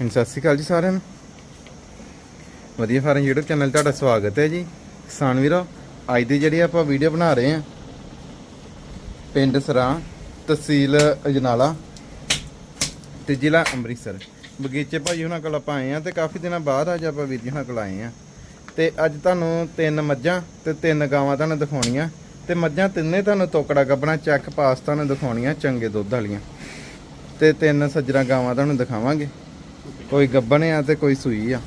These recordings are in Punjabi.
ਹਾਂਜੀ, ਸਤਿ ਸ਼੍ਰੀ ਅਕਾਲ ਜੀ ਸਾਰਿਆਂ ਨੂੰ। ਵਧੀਆ ਫਾਰਮ YouTube ਚੈਨਲ ਤੁਹਾਡਾ ਸਵਾਗਤ ਹੈ ਜੀ। ਕਿਸਾਨ ਵੀਰੋ, ਅੱਜ ਦੀ ਜਿਹੜੀ ਆਪਾਂ ਵੀਡੀਓ ਬਣਾ ਰਹੇ ਹਾਂ, ਪਿੰਡ ਸਰਾਂ ਤਹਿਸੀਲ ਅਜਨਾਲਾ ਤੇ ਜ਼ਿਲ੍ਹਾ ਅੰਮ੍ਰਿਤਸਰ। ਬਗੀਚੇ ਭਾਈ ਉਹਨਾਂ ਕੋਲ ਆਪਾਂ ਆਏ ਆ ਤੇ ਕਾਫੀ ਦਿਨਾਂ ਬਾਅਦ ਅੱਜ ਆਪਾਂ ਵੀਰ ਜੀ ਉਹਨਾਂ ਕੋਲ ਆਏ ਆ ਤੇ ਅੱਜ ਤੁਹਾਨੂੰ ਤਿੰਨ ਮੱਝਾਂ ਤੇ ਤਿੰਨ ਗਾਵਾਂ ਤੁਹਾਨੂੰ ਦਿਖਾਉਣੀਆਂ ਤੇ ਮੱਝਾਂ ਤਿੰਨੇ ਤੁਹਾਨੂੰ ਤੋਕੜਾ ਗੱਬਣਾ, ਚੱਕ ਪਾਸ ਤੁਹਾਨੂੰ ਦਿਖਾਉਣੀਆਂ, ਚੰਗੇ ਦੁੱਧ ਵਾਲੀਆਂ। ਤੇ ਤਿੰਨ ਸੱਜਰਾ ਗਾਵਾਂ ਤੁਹਾਨੂੰ ਦਿਖਾਵਾਂਗੇ। ਕੋਈ ਗੱਬਣ ਆ ਤੇ ਕੋਈ ਸੂਈ ਆ।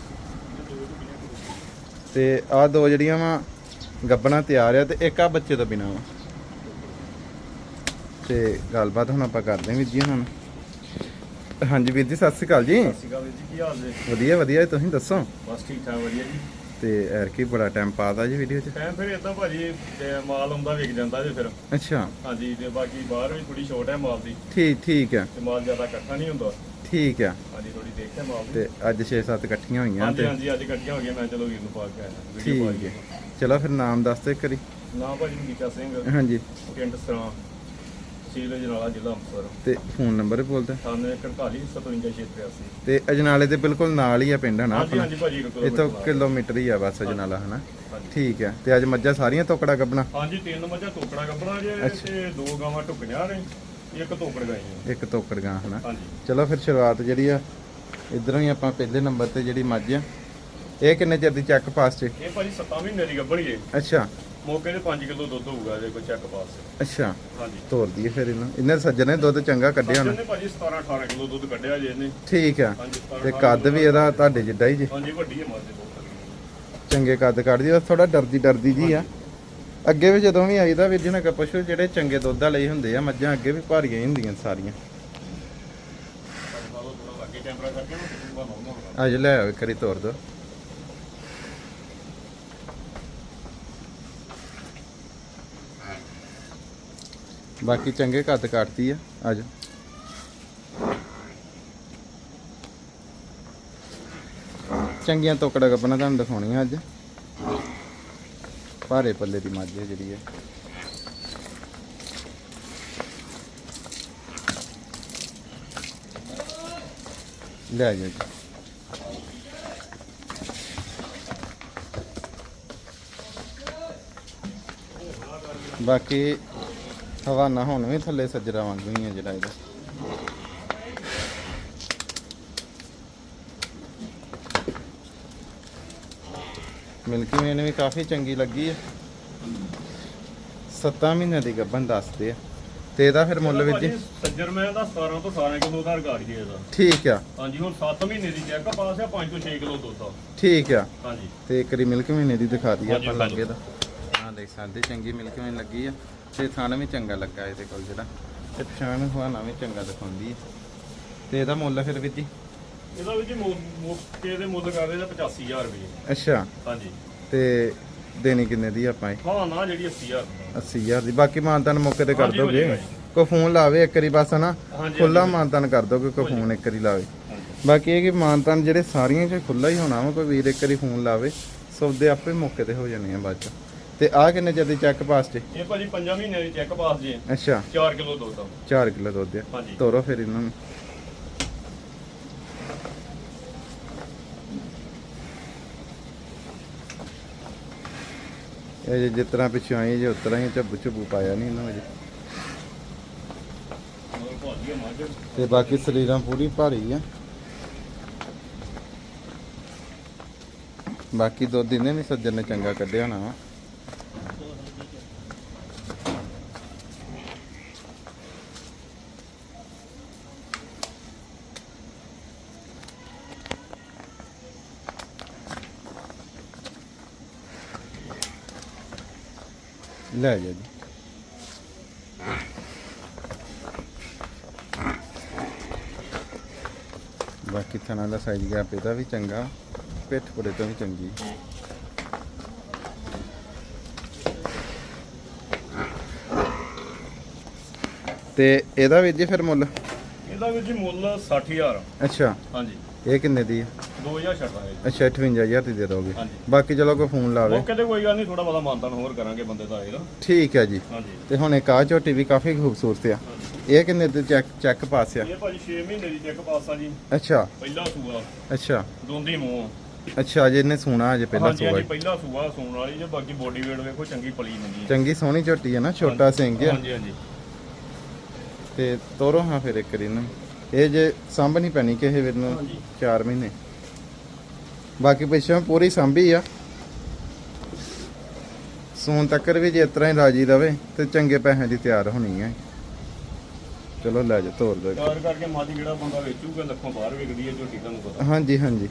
ਤੇ ਆ ਦੋ ਜਿਹੜੀਆਂ ਵਾ ਗੱਬਣਾ ਤਿਆਰ ਆ ਤੇ ਇੱਕ ਆ ਬੱਚੇ ਤੋਂ ਬਿਨਾ ਵਾ। ਤੇ ਗੱਲਬਾਤ ਹੁਣ ਆਪਾਂ ਕਰਦੇ ਹਾਂ ਵੀਰ ਜੀ ਹੁਣ ਹਾਂਜੀ ਵੀਰ ਜੀ ਸਤਿ ਸ਼੍ਰੀ ਅਕਾਲ ਜੀ। ਸਤਿ ਸ਼੍ਰੀ ਅਕਾਲ ਵੀਰ ਜੀ ਕੀ ਹਾਲ ਜੀ ਵਧੀਆ ਵਧੀਆ ਤੁਸੀਂ ਦੱਸੋ? ਬਸ ਠੀਕ ਠਾਕ ਵਧੀਆ ਜੀ। ਤੇ ਐਰ ਕੀ ਬੜਾ ਟਾਈਮ ਪਾਦਾ ਜੀ ਵੀਡੀਓ 'ਚ। ਟਾਈਮ ਫਿਰ ਇਦਾਂ ਭਾਜੀ ਮਾਲ ਆਉਂਦਾ ਵਿਕ ਜਾਂਦਾ ਜੇ ਫਿਰ। ਅੱਛਾ। ਹਾਂਜੀ ਤੇ ਬਾਕੀ ਬਾਹਰ ਵੀ ਥੋੜੀ ਛੋਟ ਹੈ ਮਾਲ ਦੀ। ਠੀਕ ਠੀਕ ਆ। ਤੇ ਮਾਲ ਜ਼ਿਆਦਾ ਇਕੱਠਾ ਨਹੀਂ ਹੁੰਦਾ। ਠੀਕ ਆ। ਹਾਂਜੀ ਥੋੜੀ ਦੇਖਿਆ ਮਾਲ ਦੀ ਤੇ ਅੱਜ 6-7 ਇਕੱਠੀਆਂ ਹੋਈਆਂ ਹਾਂਜੀ ਤੇ ਹਾਂਜੀ ਅੱਜ ਇਕੱਠੀਆਂ ਹੋ ਗਈਆਂ ਮੈਂ ਚਲੋ ਵੀਰ ਨੂੰ ਪਾ ਕੇ ਆਇਆ ਵੀਡੀਓ ਪਾ ਠੀਕ ਕੇ ਹੈ। ਚਲੋ ਫਿਰ ਨਾਮ ਦੱਸ ਦੇ ਕਰੀ ਨਾ ਭਾਜੀ ਮੀਕਾ ਸਿੰਘ ਹਾਂਜੀ। ਪਿੰਡ ਸਰਾਂ ਸੀਲ ਜਨਾਲਾ ਜ਼ਿਲ੍ਹਾ ਅੰਮ੍ਰਿਤਸਰ। ਤੇ ਫੋਨ ਨੰਬਰ ਬੋਲ ਦੇ 9841 57683 ਤੇ ਅਜਨਾਲੇ ਦੇ ਬਿਲਕੁਲ ਨਾਲ ਹੀ ਆ ਪਿੰਡ ਹਨਾ ਹਾਂਜੀ ਆਪਣਾ? ਹਾਂਜੀ ਭਾਜੀ ਇੱਕ ਇੱਥੋਂ ਕਿਲੋਮੀਟਰ ਕਿਲੋਮੀਟਰ ਹੀ ਆ ਬਸ ਅਜਨਾਲਾ ਹਨਾ? ਹਾਂਜੀ। ਠੀਕ ਹੈ ਤੇ ਅੱਜ ਮੱਝਾਂ ਸਾਰੀਆਂ ਤੋਕੜਾ ਗੱਬਣਾ? ਹਾਂਜੀ ਤਿੰਨ ਮੱਝਾਂ ਤੋਕੜਾ ਗੱਬਣਾ ਜੇ। ਤੇ ਦੋ ਗਾਵਾਂ ਟੁੱਕੀਆਂ ਨੇ। ਇੱਕ ਤੋਕੜ ਗਾਈ ਹੈ ਇੱਕ ਤੋਕੜ ਗਾਂ ਹਨਾ? ਹਾਂਜੀ। ਚਲੋ ਫਿਰ ਸ਼ੁਰੂਆਤ ਜਿਹੜੀ ਆ ਇਧਰੋਂ ਹੀ ਆਪਾਂ ਪਹਿਲੇ ਨੰਬਰ ਤੇ ਜਿਹੜੀ ਮੱਝ ਆ ਇਹ ਕਿੰਨੇ ਚਿਰ ਦੀ ਚੱਕ ਪਾਸ ਚ ਇਹ ਭਾਜੀ 7 ਮਹੀਨੇ ਦੀ ਗੱਭਣੀ ਏ ਅੱਛਾ। ਮੌਕੇ ਤੇ 5 ਕਿਲੋ ਦੁੱਧ ਹੋਊਗਾ ਜੇ ਕੋਈ ਚੈੱਕ ਪਾਸ। ਅੱਛਾ। ਹਾਂਜੀ। ਤੋਰ ਦਈਏ ਫਿਰ ਇਹਨੂੰ। ਇਹਨੇ ਸੱਜਣੇ ਦੁੱਧ ਚੰਗਾ ਕੱਢਿਆ ਹੋਣਾ। ਇਹਨੇ ਭਾਜੀ 17 18 ਕਿਲੋ ਦੁੱਧ ਕੱਢਿਆ ਜੇ ਇਹਨੇ। ਠੀਕ ਆ। ਹਾਂਜੀ 17 ਤੇ ਕੱਦ ਵੀ ਇਹਦਾ ਤੁਹਾਡੇ ਜਿੱਡਾ ਹੀ ਜੀ। ਹਾਂਜੀ ਵੱਡੀ ਹੈ ਦੇ ਬਹੁਤ ਚੰਗੇ ਕੱਦ ਕੱਢਦੀ ਬਸ ਥੋੜਾ ਡਰਦੀ ਡਰਦੀ ਜੀ ਆ। ਅੱਗੇ ਵੀ ਜਦੋਂ ਵੀ ਆਈਦਾ ਵੀਰ ਜੀ ਨਾ ਪਸ਼ੂ ਜਿਹੜੇ ਚੰਗੇ ਦੁੱਧ ਵਾਲੇ ਹੁੰਦੇ ਆ, ਮੱਝਾਂ ਅੱਗੇ ਵੀ ਭਾਰੀਆਂ ਹੀ ਹੁੰਦੀਆਂ ਸਾਰੀਆਂ। ਨਾਲੋਂ ਥੋੜਾ ਅੱਜ ਲੈ ਆਓ ਕਰੀ ਤੋਰ ਦੋ। ਬਾਕੀ ਚੰਗੇ ਕੱਦ ਕੱਟਦੀ ਆ ਅੱਜ ਚੰਗੀਆਂ ਤੋਕੜਾ ਕੱਪਣਾ ਤੁਹਾਨੂੰ ਦਿਖਾਉਣੀਆਂ ਅੱਜ। ਭਾਰੇ ਪੱਲੇ ਦੀ ਮੱਝ ਹੈ ਜਿਹੜੀ ਹੈ। ਲੈ ਜਾਓ ਜੀ। ਬਾਕੀ ਹਵਾਨਾ ਹੁਣ ਵੀ ਥੱਲੇ ਸੱਜਰਾ ਵਾਂਗੂ ਹੀ ਆ ਜਿਹੜਾ ਇਹਦਾ। ਮਿਲਕੀ ਮੇਨ ਵੀ ਕਾਫੀ ਚੰਗੀ ਲੱਗੀ ਹੈ 7 ਮਹੀਨੇ ਦੀ ਗੱਭਣ ਦੱਸਦੇ ਆ। ਤੇ ਇਹਦਾ ਫਿਰ ਮੁੱਲ ਵਿੱਚ ਜੀ? ਸੱਜਰ ਮੈਂ ਦਾ 17 ਤੋਂ 18 ਕਿਲੋ ਦਾ ਰਿਕਾਰਡ ਜੀ ਇਹਦਾ। ਠੀਕ ਆ। ਹਾਂਜੀ ਹੁਣ 7 ਮਹੀਨੇ ਦੀ ਚੈੱਕ ਪਾਸ ਹੈ 5 ਤੋਂ 6 ਕਿਲੋ ਦੁੱਧ ਆ। ਠੀਕ ਆ। ਹਾਂਜੀ। ਤੇ ਇੱਕ ਰੀ ਮਿਲਕ ਮਹੀਨੇ ਦੀ ਦਿਖਾ ਦਈਏ ਆਪਾਂ ਲੱਗੇ ਦਾ ਹਾਂ ਦੇਖ ਸਕਦੇ ਚੰਗੀ ਮਿਲਕ ਮਹੀਨੇ ਲੱਗੀ ਆ। ਤੇ ਥਾਣਾ ਵੀ ਚੰਗਾ ਲੱਗਾ ਇਹਦੇ ਕੋਲ ਜਿਹੜਾ। ਤੇ ਪਛਾਣ ਹਵਾਨਾ ਵੀ ਚੰਗਾ ਦਿਖਾਉਂਦੀ ਹੈ ਤੇ ਇਹਦਾ ਮੁੱਲ ਫਿਰ ਵੀਰ ਜੀ? ਇਹਦਾ ਵੀ ਜੀ ਮੌਕੇ ਦੇ ਮੁੱਲ ਕਰਦੇ ਦਾ 85000 ਰੁਪਏ। ਅੱਛਾ। ਹਾਂਜੀ। ਤੇ ਦੇਣੀ ਕਿੰਨੇ ਦੀ ਆਪਾਂ ਇਹ? ਹਾਂ ਨਾ ਜਿਹੜੀ 80000 80000 ਦੀ ਬਾਕੀ ਮਾਨਤਾਨ ਮੌਕੇ ਤੇ ਕਰ ਹਾਂਜੀ, ਹੋ ਦੋਗੇ? ਜਾਏਗਾ ਜੀ। ਕੋ ਫੋਨ ਲਾਵੇ ਇੱਕ ਵਾਰੀ ਬਸ ਹਨਾ? ਹਾਂਜੀ, ਖੁੱਲਾ ਹਾਂਜੀ। ਮਾਨਤਾਨ ਕਰ ਦੋਗੇ ਕੋ ਫੋਨ ਇੱਕ ਵਾਰੀ ਲਾਵੇ। ਹਾਂਜੀ। ਬਾਕੀ ਇਹ ਕਿ ਮਾਨਤਾਨ ਜਿਹੜੇ ਸਾਰੀਆਂ ਚ ਖੁੱਲਾ ਹੀ ਹੋਣਾ ਵਾ ਕੋਈ ਵੀਰ ਇੱਕ ਵਾਰੀ ਫੋਨ ਲਾਵੇ। ਸੌਦੇ ਆਪੇ ਮੌਕੇ ਤੇ ਹੋ ਜਾਣੇ ਆ ਬਾਅਦ ਚ। ਤੇ ਆ ਕਿੰਨੇ ਚਿਰ ਦੀ ਚੱਕ ਪਾਸ ਤੇ ਇਹ ਭਾਜੀ 5 ਮਹੀਨੇ ਦੀ ਚੈੱਕ ਪਾਸ ਜੀ। ਅੱਛਾ। 4 ਕਿਲੋ ਦੁੱਧ ਆ। 4 ਕਿਲੋ ਦੁੱਧ ਆ। ਹਾਂਜੀ। ਤੋਰੋ ਫਿਰ ਇਹਨਾਂ ਨੂੰ। ਇਹ ਜਿਸ ਤਰ੍ਹਾਂ ਪਿੱਛੋਂ ਆਈ ਜੇ ਉਤਰਾ ਹੀ ਝੱਬੂ ਝੱਬੂ ਪਾਇਆ ਨਹੀਂ ਇਹਨਾਂ ਵਿੱਚ। ਤੇ ਬਾਕੀ ਸਰੀਰਾਂ ਪੂਰੀ ਭਾਰੀ ਆ। ਬਾਕੀ ਦੁੱਧ ਇਹਨੇ ਵੀ ਸੱਜਣ ਨੇ ਚੰਗਾ ਕੱਢਿਆ ਹੋਣਾ ਵਾ। ਲੈ ਜਾ। ਜੀ ਬਾਕੀ ਥਣਾ ਦਾ ਸਾਈਜ਼ ਗੈਪ ਇਹਦਾ ਵੀ ਚੰਗਾ ਪਿੱਠ ਪੁੜੇ ਤੋਂ ਵੀ ਚੰਗੀ। ਤੇ ਇਹਦਾ ਵੀ ਜੀ ਫਿਰ ਮੁੱਲ? ਇਹਦਾ ਵੀ ਜੀ ਮੁੱਲ 60000 ਅੱਛਾ। ਹਾਂਜੀ। ਇਹ ਕਿੰਨੇ ਦੀ ਹੈ 2000 ਛੱਡਦਾ ਹੈ ਅੱਛਾ 58000 ਦੀ ਦੇ ਦੋਗੇ। ਹਾਂਜੀ। ਬਾਕੀ ਚਲੋ ਕੋਈ ਫੋਨ ਲਾਵੇ ਮੌਕੇ ਤੇ ਕੋਈ ਗੱਲ ਨਹੀਂ ਥੋੜਾ ਬਹੁਤਾ ਮਾਨਤਾਨ ਹੋਰ ਕਰਾਂਗੇ ਬੰਦੇ ਦਾ ਇਹਦਾ ਠੀਕ ਹੈ ਜੀ। ਹਾਂਜੀ। ਤੇ ਹੁਣ ਇੱਕ ਆ ਝੋਟੀ ਵੀ ਕਾਫੀ ਖੂਬਸੂਰਤ ਆ। ਇਹ ਕਿੰਨੇ ਤੇ ਚੈੱਕ ਚੈੱਕ ਪਾਸ ਆ? ਇਹ ਭਾਜੀ 6 ਮਹੀਨੇ ਦੀ ਚੈੱਕ ਪਾਸ ਆ ਜੀ। ਅੱਛਾ। ਪਹਿਲਾ ਸੂਆ। ਅੱਛਾ। ਦੋਂਦੀ ਮੂੰਹ। ਅੱਛਾ ਜੇ ਇਹਨੇ ਸੋਣਾ ਅਜੇ ਪਹਿਲਾਂ ਹਾਂਜੀ ਸੂਆ ਹਾਂਜੀ ਪਹਿਲਾ ਸੂਆ ਸੂਣ ਵਾਲੀ ਜੇ ਬਾਕੀ ਬੋਡੀ ਵੇਟ ਵੇਖੋ ਚੰਗੀ ਪਲੀ ਮੰਗੀ ਚੰਗੀ ਸੋਹਣੀ ਝੋਟੀ ਹੈ ਨਾ ਛੋਟਾ ਸਿੰਘ ਆ ਹਾਂਜੀ ਹਾਂਜੀ। ਤੇ ਤੋਰੋ ਹਾਂ ਫਿਰ ਇੱਕ ਇਹ ਜੇ ਸੰਭ ਨਹੀਂ ਪੈਣੀ ਕਿਸੇ ਵੀਰ ਨੂੰ ਹਾਂਜੀ। 4 ਮਹੀਨੇ। ਬਾਕੀ ਪਿੱਛੋਂ ਪੂਰੀ ਸੰਭੀ ਆ। ਸੂਨ ਤੱਕਰ ਵੀ ਜੇ ਇਸ ਤਰ੍ਹਾਂ ਹੀ ਰਾਜੀ ਰਵੇ ਤੇ ਚੰਗੇ ਪੈਸਿਆਂ ਦੀ ਤਿਆਰ ਹੋਣੀ ਹੈ ਚਲੋ ਲੈ ਜਾ ਤੋਰ ਦੋ ਕਾਰ ਕਰਕੇ ਮਾਦੀ ਜਿਹੜਾ ਬੰਦਾ ਵੇਚੂਗਾ ਲੱਖੋਂ ਬਾਹਰ ਵਿਕਦੀ ਹੈ ਝੋਟੀ ਤੁਹਾਨੂੰ ਪਤਾ। ਹਾਂਜੀ। ਹਾਂਜੀ।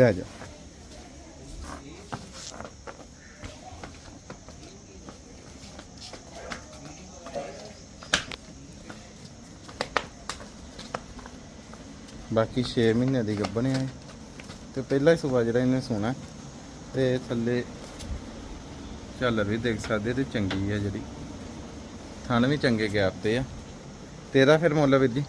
ਲੈ ਜਾ। ਬਾਕੀ 6 ਮਹੀਨੇ ਦੀ ਗੱਭਣ ਆ। ਤੇ ਪਹਿਲਾ ਹੀ ਸੁਬਾ ਜਿਹੜਾ ਇਹਨੇ ਸੋਣਾ ਤੇ ਥੱਲੇ ਝਾਲਰ ਵੀ ਦੇਖ ਸਕਦੇ ਤੇ ਚੰਗੀ ਆ ਜਿਹੜੀ। ਥਣ ਵੀ ਚੰਗੇ ਗੈਪ ਤੇ ਆ। ਤੇਰਾ ਫਿਰ ਮੁੱਲ ਵੀਰ ਜੀ?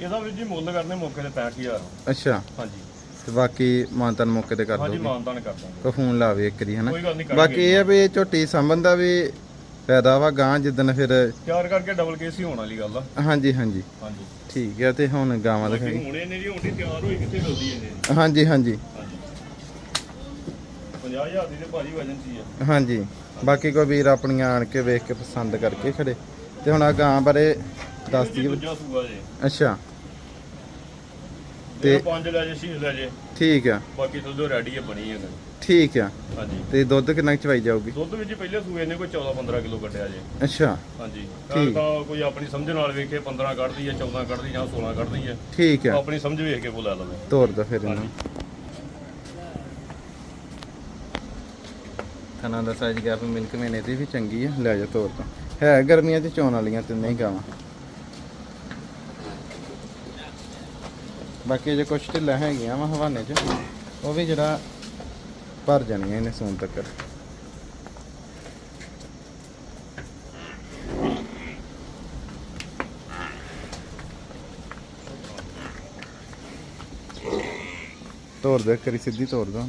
ਇਹਦਾ ਵੀ ਜੀ ਮੁੱਲ ਕਰਨੇ ਮੌਕੇ ਤੇ 65000 ਅੱਛਾ। ਹਾਂਜੀ। ਤੇ ਬਾਕੀ ਮਾਨਤਨ ਮੌਕੇ ਤੇ ਕਰ ਹਾਂਜੀ ਦੋਗੇ। ਮਾਨਤਾਨ ਕਰ ਦਾਂਗੇ। ਕੋ ਫੋਨ ਲਾਵੇ ਇੱਕ ਵਾਰੀ ਹਨਾ? ਕੋਈ ਗੱਲ ਨਹੀਂ ਕਰਾਂਗੇ ਬਾਕੀ ਇਹ ਆ ਵੀ ਝੋਟੀ ਸੰਬੰਧ ਦਾ ਵੀ ਫਾਇਦਾ ਵਾ ਗਾਂ ਜਿੱਦਣ ਫਿਰ ਤਿਆਰ ਕਰਕੇ ਡਬਲ ਕੇਸ ਹੀ ਹੋਣ ਵਾਲੀ ਗੱਲ ਆ। ਹਾਂਜੀ ਹਾਂਜੀ। ਹਾਂਜੀ। ਠੀਕ ਹੈ ਤੇ ਹੁਣ ਗਾਵਾਂ ਦਾ ਬਾਕੀ ਹੁਣ ਇਹਨੇ ਦੀ ਹੁੰਦੀ ਤਿਆਰ ਹੋਈ ਕਿੱਥੇ ਮਿਲਦੀ ਇਹਨੇ ਹਾਂਜੀ ਹਾਂਜੀ। ਹਾਂਜੀ 50000 ਦੀ ਤੇ ਭਾਜੀ ਵਜਨ ਸੀ ਆ। ਹਾਂਜੀ। ਬਾਕੀ ਕੋਈ ਵੀਰ ਆਪਣੀਆਂ ਆਣ ਕੇ ਵੇਖ ਕੇ ਪਸੰਦ ਕਰਕੇ ਖੜੇ। ਤੇ ਹੁਣ ਆ ਗਾਂ ਬਾਰੇ ਦੱਸ ਦਈਏ। ਦੂਜਾ ਸੂਆ ਜੇ। ਅੱਛਾ। ਤੇ ਪੰਜ ਲੈ ਜੇ ਛੇ ਲੈ ਜੇ। ਠੀਕ ਆ। ਬਾਕੀ ਦੁੱਧ ਰੈਡੀ ਹੈ ਬਣੀ ਹੈ ਠੀਕ ਆ। ਹਾਂਜੀ। ਤੇ ਦੁੱਧ ਕਿੰਨਾ ਚਵਾਈ ਜਾਊਗੀ? ਦੁੱਧ ਵਿੱਚ ਪਹਿਲੇ ਸੂਏ ਨੇ ਕੋਈ 14 15 ਕਿਲੋ ਕੱਢਿਆ ਜੇ। ਅੱਛਾ। ਹਾਂਜੀ। ਠੀਕ। ਤਾਂ ਕੋਈ ਆਪਣੀ ਸਮਝ ਨਾਲ ਵੇਖੇ 15 ਕੱਢਦੀ ਹੈ 14 ਕੱਢਦੀ ਜਾਂ 16 ਕੱਢਦੀ ਹੈ ਠੀਕ ਆ। ਆਪਣੀ ਸਮਝ ਵੇਖ ਕੇ ਕੋ ਲੈ ਲਵੇ। ਤੋਰ ਦੋ ਫਿਰ ਇਹਨੂੰ। ਖਾਣਾ ਦਾ ਸਾਈਜ਼ ਗੈਪ ਮਿਲਕ ਮੈਨੇ ਦੀ ਵੀ ਚੰਗੀ ਆ। ਲੈ ਜਾ ਤੋਰ ਤੋਂ ਹੈ ਗਰਮੀਆਂ 'ਚ ਚੋਣ ਵਾਲੀਆਂ ਤਿੰਨੇ ਹੀ ਗਾਵਾਂ। ਬਾਕੀ ਜੇ ਕੁਛ ਢਿੱਲਾਂ ਹੈਗੀਆਂ ਵਾ ਹਵਾਨੇ 'ਚ, ਉਹ ਵੀ ਜਿਹੜਾ ਭਰ ਜਾਣੀਆਂ ਇਹਨੇ ਸੂਨ ਤੱਕ। ਤੋਰ ਦੇ ਕਰੀ ਸਿੱਧੀ ਤੋਰ ਦੋ।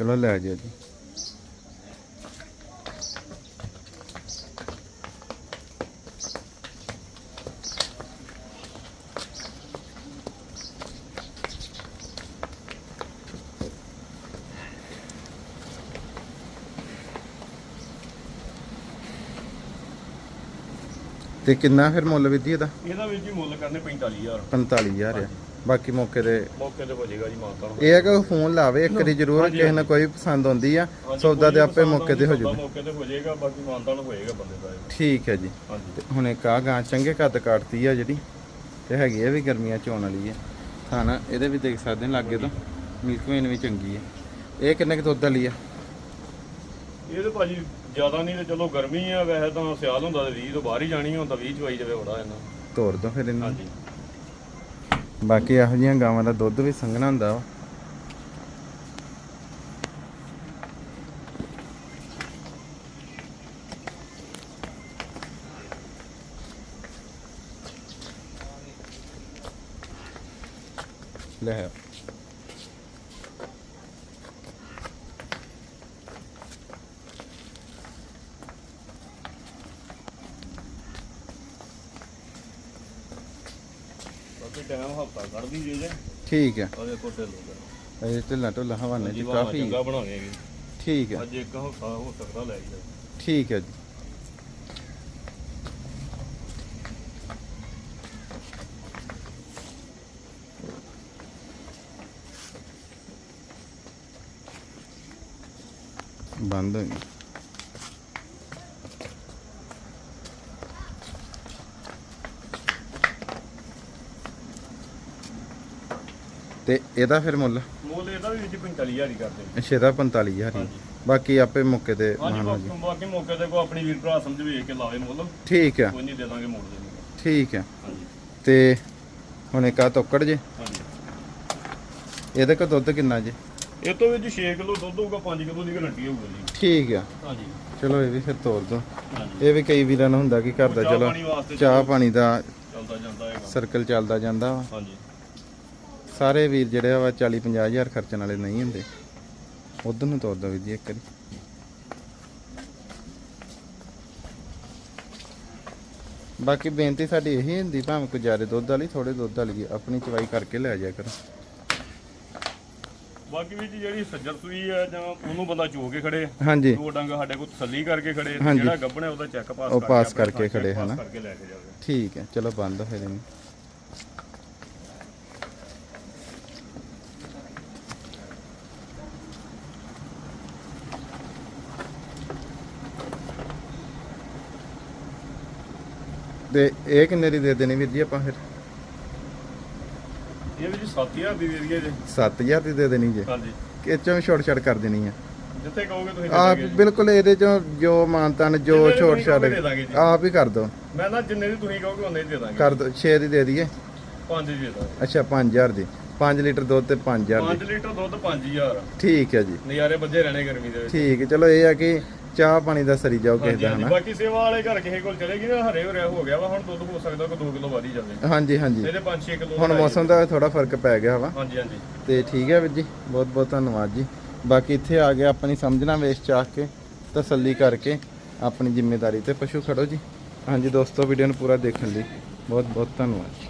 ਚਲੋ ਲੈ ਜਿਓ ਜੀ। ਤੇ ਕਿੰਨਾ ਫਿਰ ਮੁੱਲ ਵਿਧੀ ਇਹਦਾ? ਇਹਦਾ ਵੀ ਜੀ ਮੁੱਲ ਕਰਨੇ 45000 45000 ਆ। ਬਾਕੀ ਮੌਕੇ ਤੇ ਮੌਕੇ ਤੇ ਹੋ ਜਾਏਗਾ ਜੀ ਮਾਤਾ ਨੂੰ। ਇਹ ਹੈ ਕਿ ਫੋਨ ਲਾਵੇ ਇੱਕ ਵਾਰੀ ਜ਼ਰੂਰ ਕਿਸੇ ਨੂੰ ਕੋਈ ਪਸੰਦ ਆਉਂਦੀ ਆ ਹਾਂਜੀ, ਸੌਦਾ ਕੋਈ ਤੇ ਆਪੇ ਪਸੰਦ ਮੌਕੇ ਤੇ ਹੋ ਆਉਂਦੀ, ਜਾਊਗਾ ਮੌਕੇ ਤੇ ਹੋ ਜਾਏਗਾ ਬਾਕੀ ਮਾਨਤਾ ਨੂੰ ਹੋਏਗਾ ਬੰਦੇ ਦਾ ਇਹ। ਠੀਕ ਹੈ ਜੀ। ਹਾਂਜੀ। ਤੇ ਹੁਣ ਇੱਕ ਆ ਗਾਂ ਚੰਗੇ ਕੱਦ ਕੱਟਤੀ ਆ ਜਿਹੜੀ ਤੇ ਹੈਗੀ ਆ ਵੀ ਗਰਮੀਆਂ ਚ ਆਉਣ ਵਾਲੀ ਆ। ਖਾਣਾ ਇਹਦੇ ਵੀ ਦੇਖ ਸਕਦੇ ਨੇ ਲਾਗੇ ਤੋਂ। ਮਿਲਕ ਵੇਨ ਵੀ ਚੰਗੀ ਆ। ਇਹ ਕਿੰਨੇ ਕੁ ਦੁੱਧ ਵਾਲੀ ਆ? ਇਹ ਤੇ ਭਾਜੀ ਜ਼ਿਆਦਾ ਨਹੀਂ ਤੇ ਚਲੋ ਗਰਮੀ ਆ ਵੈਸੇ ਤਾਂ ਸਿਆਲ ਹੁੰਦਾ ਤੇ 20 ਤੋਂ ਬਾਹਰ ਹੀ ਜਾਣੀ ਹੁੰਦਾ 20 ਚਵਾਈ ਜਾਵੇ ਬੜਾ ਇਹਨਾਂ ਤੋਰ ਦੋ ਫਿਰ ਇਹਨੂੰ। ਹਾਂਜੀ। ਬਾਕੀ ਇਹੋ ਜਿਹੀਆਂ ਗਾਵਾਂ ਦਾ ਦੁੱਧ ਵੀ ਸੰਘਣਾ ਹੁੰਦਾ ਵਾ। ਲੈ ਬਾਕੀ ਟਾਈਮ ਹਫਤਾ ਕੱਢਦੀ ਜੇ ਜੇ ਠੀਕ ਹੈ। ਉਹਦੇ ਕੋਟੇ ਲੋਕ ਇਹ ਢਿੱਲਾ ਢੁੱਲਾ ਹਵਾਨੇ ਚ ਕਾਫੀ ਚੰਗਾ ਬਣਾਵੇਗੀ ਠੀਕ ਹੈ। ਅੱਜ ਇੱਕ ਹਫਤਾ ਹੋ ਸਕਦਾ ਲੈ ਜਾਓ ਠੀਕ ਹੈ ਜੀ। ਬੰਦ ਹੋ ਗਈ। ਤੇ ਇਹਦਾ ਫਿਰ ਮੁੱਲ? ਮੁੱਲ ਇਹਦਾ ਵੀ ਵਿੱਚ 45000 ਹੀ ਕਰਦੇ। ਅੱਛਾ ਇਹਦਾ 45000 ਹੀ। ਹਾਂਜੀ। ਬਾਕੀ ਆਪੇ ਮੌਕੇ ਤੇ ਹਾਂਜੀ ਮਾਨੋ ਜੀ ਬਾਕੀ ਬਾਕੀ ਮੌਕੇ ਤੇ ਕੋ ਆਪਣੀ ਵੀਰ ਭਰਾ ਸਮਝ ਵੇਖ ਕੇ ਲਾਵੇ ਮੁੱਲ। ਠੀਕ ਆ। ਕੋਈ ਨਹੀਂ ਦੇ ਦਾਂਗੇ ਮੋੜ ਦੇਣੀ ਠੀਕ ਆ। ਹਾਂਜੀ। ਤੇ ਹੁਣ ਇੱਕ ਆ ਤੋਕੜ ਜੇ। ਹਾਂਜੀ। ਇਹਦੇ ਕੋ ਦੁੱਧ ਕਿੰਨਾ ਜੇ? ਇਹ ਤੋਂ ਵਿੱਚ 6 ਕਿਲੋ ਦੁੱਧ ਹੋਊਗਾ 5 ਕਿਲੋ ਦੀ ਗਾਰੰਟੀ ਹੋਊਗਾ ਜੀ। ਠੀਕ ਆ। ਹਾਂਜੀ। ਚਲੋ ਇਹ ਵੀ ਫਿਰ ਤੋਰ ਦੋ। ਹਾਂਜੀ। ਇਹ ਵੀ ਕਈ ਵੀਰਾਂ ਨੂੰ ਹੁੰਦਾ ਕਿ ਘਰ ਦਾ ਚਾਹ ਚਲੋ ਪਾਣੀ ਵਾਸਤੇ ਚਾਹ ਪਾਣੀ ਦਾ ਚੱਲਦਾ ਜਾਂਦਾ ਹੈਗਾ। ਸਰਕਲ ਚੱਲਦਾ ਜਾਂਦਾ ਵਾ। ਹਾਂਜੀ। ਸਾਰੇ ਵੀਰ ਜਿਹੜੇ ਵਾ 40 50 ਹਜ਼ਾਰ ਖਰਚਣ ਵਾਲੇ ਨਹੀਂ ਹੁੰਦੇ। ਉਧਰ ਨੂੰ ਤੋਰ ਦੋ ਵੀਰ ਜੀ ਇੱਕ ਵਾਰੀ। ਬਾਕੀ ਬੇਨਤੀ ਸਾਡੀ ਇਹੀ ਹੁੰਦੀ ਭਾਵੇਂ ਕੋਈ ਜ਼ਿਆਦਾ ਦੁੱਧ ਵਾਲੀ ਥੋੜੇ ਦੁੱਧ ਵਾਲੀ ਆਪਣੀ ਚਵਾਈ ਕਰਕੇ ਲੈ ਜਾਇਆ ਕਰੋ। ਬਾਕੀ ਵੀ ਜਿਹੜੀ ਸੱਜਰ ਸੂਈ ਹੈ ਜਾਂ ਉਹਨੂੰ ਬੰਦਾ ਚੋ ਕੇ ਖੜੇ ਹਾਂਜੀ। ਦੋ ਡੰਗ ਸਾਡੇ ਕੋਲ ਤਸੱਲੀ ਕਰਕੇ ਖੜੇ। ਜਿਹੜਾ ਗੱਬਣ ਹੈ ਉਹਦਾ ਚੈੱਕ ਪਾਸ ਉਹ ਪਾਸ ਆਪਣੇ ਕਰਕੇ ਖੜੇ, ਹਨਾ। ਠੀਕ ਹੈ ਚਲੋ ਬੰਦ ਫਿਰ ਇਹਨੂੰ। ਤੇ ਇਹ ਕਿੰਨੇ ਦੀ ਦੇ ਦੇਣੀ ਵੀਰ ਜੀ ਆਪਾਂ ਫਿਰ? ਇਹ ਵੀ ਜੀ 7000 ਦੀ ਦੇ ਦਈਏ ਜੀ। 7000 ਦੀ ਦੇ ਦੇਣੀ ਜੇ। ਹਾਂਜੀ। ਕਿ ਚੋਂ ਛੋਟ ਛੜ ਕਰ ਦੇਣੀ ਆ। ਜਿੱਥੇ ਕਹੋਗੇ ਤੁਸੀਂ ਜੀ। ਬਿਲਕੁਲ ਇਹਦੇ ਚੋਂ ਜੋ ਮਾਨਤਨ ਜੋ ਛੋਟ ਛੜ। ਆਪ ਹੀ ਕਰ ਦੋ। ਮੈਂ ਨਾ ਜਿੰਨੇ ਦੀ ਤੁਸੀਂ ਕਹੋਗੇ ਉਹਨੇ ਦੀ ਦਾਂਗੇ। ਕਰ ਦੋ 6 ਦੀ ਦੇ ਦਈਏ। ਪੰਜ ਦੀ ਦੇ ਦਾਂਗੇ। ਅੱਛਾ 5000 ਦੀ। 5 ਲੀਟਰ ਦੁੱਧ ਤੇ 5000 5 ਦੀ। ਲੀਟਰ ਦੁੱਧ 5000 ਠੀਕ ਹੈ ਜੀ। ਨਜ਼ਾਰੇ ਵੱਜੇ ਰਹਿਣੇ ਗਰਮੀ ਦੇ ਵਿੱਚ। ਠੀਕ ਚਲੋ ਇਹ ਆ ਕਿ ਚਾਹ ਪਾਣੀ ਦਾ ਸਰੀ ਜਾਓ ਕਿਸੇ ਦਾ ਹਾਂਜੀ ਹਨਾ? ਬਾਕੀ ਸੇਵਾ ਵਾਲੇ ਘਰ ਕਿਸੇ ਕੋਲ ਚਲੇਗੀ ਨਾ ਹਰੇ ਹੋ ਰਿਹਾ ਹੋ ਗਿਆ ਵਾ ਹੁਣ ਦੁੱਧ ਹੋ ਸਕਦਾ ਕੋਈ 2 ਕਿਲੋ ਵੱਧ ਹੀ ਜਾਵੇ। ਹਾਂਜੀ ਹਾਂਜੀ। ਇਹਦੇ 5-6 ਕਿਲੋ ਹੁਣ ਮੌਸਮ ਦਾ ਥੋੜਾ ਫ਼ਰਕ ਪੈ ਗਿਆ ਵਾ। ਹਾਂਜੀ ਹਾਂਜੀ। ਤੇ ਠੀਕ ਹੈ ਵੀਰ ਜੀ ਬਹੁਤ ਬਹੁਤ ਧੰਨਵਾਦ ਜੀ। ਬਾਕੀ ਇੱਥੇ ਆ ਗਿਆ ਆਪਣੀ ਸਮਝਣਾ ਵੇਚ ਚਾਹ ਕੇ ਤਸੱਲੀ ਕਰਕੇ ਆਪਣੀ ਜ਼ਿੰਮੇਵਾਰੀ ਤੇ ਪਸ਼ੂ ਖੜੋ ਜੀ। ਹਾਂਜੀ ਦੋਸਤੋ ਵੀਡੀਓ ਨੂੰ ਪੂਰਾ ਦੇਖਣ ਲਈ ਬਹੁਤ ਬਹੁਤ ਧੰਨਵਾਦ ਜੀ।